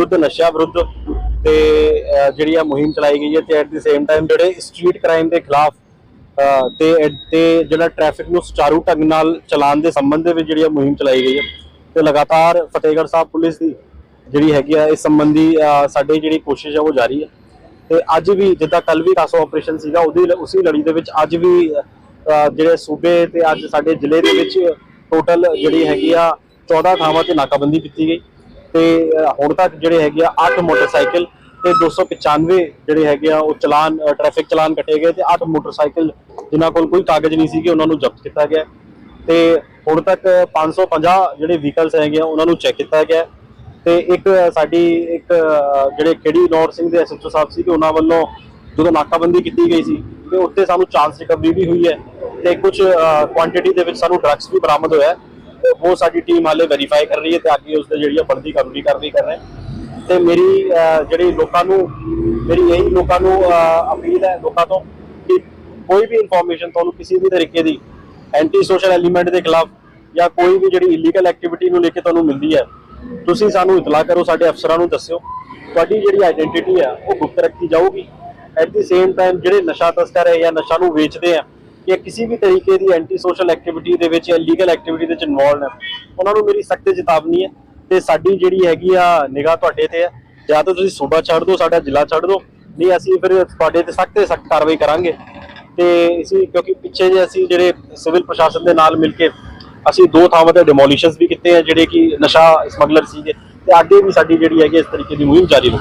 ਵਿਰੁੱਧ ਨਸ਼ਾ ਵਿਰੁੱਧ ਤੇ ਜਿਹੜੀ ਆ ਮੁਹਿੰਮ ਚਲਾਈ ਗਈ ਹੈ ਤੇ ਐਟ ਦੀ ਸੇਮ ਟਾਈਮ ਜਿਹੜੇ ਸਟਰੀਟ ਕ੍ਰਾਈਮ ਦੇ ਖਿਲਾਫ ਅਹ, ਤੇ ਤੇ ਜਿਹੜਾ ਟ੍ਰੈਫਿਕ ਨੂੰ ਸੁਚਾਰੂ ਢੰਗ ਨਾਲ ਚਲਾਉਣ ਦੇ ਸੰਬੰਧ ਦੇ ਵਿੱਚ ਜਿਹੜੀ ਆ ਮੁਹਿੰਮ ਚਲਾਈ ਗਈ ਹੈ ਤੇ ਲਗਾਤਾਰ ਫਤਿਹਗੜ੍ਹ ਸਾਹਿਬ ਪੁਲਿਸ ਦੀ ਜਿਹੜੀ ਹੈਗੀ ਆ ਇਸ ਸੰਬੰਧੀ ਅਹ, ਸਾਡੀ ਜਿਹੜੀ ਕੋਸ਼ਿਸ਼ ਆ ਉਹ ਜਾਰੀ ਹੈ। ਤੇ ਅੱਜ ਵੀ ਜਿੱਦਾਂ ਕੱਲ ਵੀ ਕਾਸੋ ਆਪਰੇਸ਼ਨ ਸੀਗਾ ਉਹਦੀ ਉਸੇ ਲੜੀ ਦੇ ਵਿੱਚ ਅੱਜ ਵੀ ਜਿਹੜੇ ਸੂਬੇ ਤੇ ਅੱਜ ਸਾਡੇ ਜ਼ਿਲ੍ਹੇ ਦੇ ਵਿੱਚ ਟੋਟਲ ਜਿਹੜੀ ਹੈਗੀ ਆ 14 ਥਾਵਾਂ ਤੇ ਨਾਕਾਬੰਦੀ ਕੀਤੀ ਗਈ। ਤੇ ਹੁਣ ਤੱਕ ਜਿਹੜੇ ਹੈਗੇ ਆ 8 ਮੋਟਰਸਾਈਕਲ ਤੇ 295 ਜਿਹੜੇ ਹੈਗੇ ਆ ਉਹ ਚਲਾਨ ਟ੍ਰੈਫਿਕ ਚਲਾਨ ਕੱਟੇ ਗਏ ਤੇ 8 ਮੋਟਰਸਾਈਕਲ ਜਿਨ੍ਹਾਂ ਕੋਲ ਕੋਈ ਕਾਗਜ਼ ਨਹੀਂ ਸੀਗੇ, ਉਹਨਾਂ ਨੂੰ ਜ਼ਬਤ ਕੀਤਾ ਗਿਆ। ਤੇ ਹੁਣ ਤੱਕ 550 ਜਿਹੜੇ ਵਹੀਕਲਸ ਹੈਗੇ ਆ, ਉਹਨਾਂ ਨੂੰ ਚੈੱਕ ਕੀਤਾ ਗਿਆ। ਤੇ ਇੱਕ ਸਾਡੀ ਇੱਕ ਜਿਹੜੇ ਖੇੜੀ ਨੌਰ ਸਿੰਘ ਦੇ ਐਸਐਚਓ ਸਾਹਿਬ ਸੀ ਕਿ ਉਹਨਾਂ ਵੱਲੋਂ ਜਦੋਂ ਨਾਕਾਬੰਦੀ ਕੀਤੀ ਗਈ ਸੀ, ਤੇ ਉੱਤੇ ਸਾਨੂੰ ਚਾਂਸ ਰਿਕਵਰੀ ਵੀ ਹੋਈ ਹੈ ਤੇ ਕੁਝ ਕੁਆਂਟੀਟੀ ਦੇ ਵਿੱਚ ਸਾਨੂੰ ਡਰੱਗਸ ਵੀ ਬਰਾਮਦ ਹੋਇਆ ਉਹ ਸਾਡੀ ਟੀਮ ਹਾਲੇ ਵੈਰੀਫਾਈ ਕਰ ਰਹੀ ਹੈ ਤੇ ਅੱਗੇ ਉਸ ਦੇ ਜਿਹੜੀ ਆ ਬਣਦੀ ਕਾਨੂੰਨੀ ਕਾਰਵਾਈ ਕਰ ਰਹੇ ਹਾਂ। ਤੇ ਮੇਰੀ ਜਿਹੜੀ ਲੋਕਾਂ ਨੂੰ, ਮੇਰੀ ਇਹੀ ਲੋਕਾਂ ਨੂੰ ਅਪੀਲ ਹੈ ਲੋਕਾਂ ਤੋਂ ਕਿ ਕੋਈ ਵੀ ਇਨਫੋਰਮੇਸ਼ਨ ਤੁਹਾਨੂੰ ਕਿਸੇ ਵੀ ਤਰੀਕੇ ਦੀ ਐਂਟੀ ਸੋਸ਼ਲ ਐਲੀਮੈਂਟ ਦੇ ਖਿਲਾਫ ਜਾਂ ਕੋਈ ਵੀ ਜਿਹੜੀ ਇਲੀਗਲ ਐਕਟੀਵਿਟੀ ਨੂੰ ਲੈ ਕੇ ਤੁਹਾਨੂੰ ਮਿਲਦੀ ਹੈ, ਤੁਸੀਂ ਸਾਨੂੰ ਇਤਲਾਹ ਕਰੋ, ਸਾਡੇ ਅਫਸਰਾਂ ਨੂੰ ਦੱਸਿਓ। ਤੁਹਾਡੀ ਜਿਹੜੀ ਆਇਡੈਂਟੀਟੀ ਹੈ ਉਹ ਗੁਪਤ ਰੱਖੀ ਜਾਊਗੀ। ਐਟ ਦੀ ਸੇਮ ਟਾਈਮ ਜਿਹੜੇ ਨਸ਼ਾ ਤਸਕਰ ਹੈ ਜਾਂ ਨਸ਼ਾ ਨੂੰ ਵੇਚਦੇ ਆ ਜਾਂ ਕਿਸੇ ਵੀ ਤਰੀਕੇ ਦੀ ਐਂਟੀ ਸੋਸ਼ਲ ਐਕਟੀਵਿਟੀ ਦੇ ਵਿੱਚ ਜਾਂ ਲੀਗਲ ਐਕਟੀਵਿਟੀ ਦੇ ਵਿੱਚ ਇਨਵੋਲਡ ਹੈ ਉਹਨਾਂ ਨੂੰ ਮੇਰੀ ਸਖਤ ਚੇਤਾਵਨੀ ਹੈ ਤੇ ਸਾਡੀ ਜਿਹੜੀ ਹੈਗੀ ਆ ਨਿਗਾਹ ਤੁਹਾਡੇ ਤੇ ਹੈ ਜਾਂ ਤਾਂ ਤੁਸੀਂ ਸੂਬਾ ਛੱਡ ਦਿਓ, ਸਾਡਾ ਜ਼ਿਲ੍ਹਾ ਛੱਡ ਦਿਓ। ਨਹੀਂ, ਅਸੀਂ ਫਿਰ ਤੁਹਾਡੇ ਤੇ ਸਖਤ ਤੇ ਸਖਤ ਕਾਰਵਾਈ ਕਰਾਂਗੇ। ਤੇ ਅਸੀਂ ਕਿਉਂਕਿ ਪਿੱਛੇ ਜੇ ਅਸੀਂ ਜਿਹੜੇ ਸਿਵਲ ਪ੍ਰਸ਼ਾਸਨ ਦੇ ਨਾਲ ਮਿਲ ਕੇ ਅਸੀਂ ਦੋ ਥਾਵਾਂ ਤੇ ਡਿਮੋਲੀਸ਼ਨਸ ਵੀ ਕੀਤੇ ਆ, ਜਿਹੜੇ ਕਿ ਨਸ਼ਾ ਸਮਗਲਰ ਸੀਗੇ। ਤੇ ਅੱਗੇ ਵੀ ਸਾਡੀ ਜਿਹੜੀ ਹੈਗੀ ਇਸ ਤਰੀਕੇ ਦੀ ਮੁਹਿੰਮ ਜਾਰੀ ਰਹੂ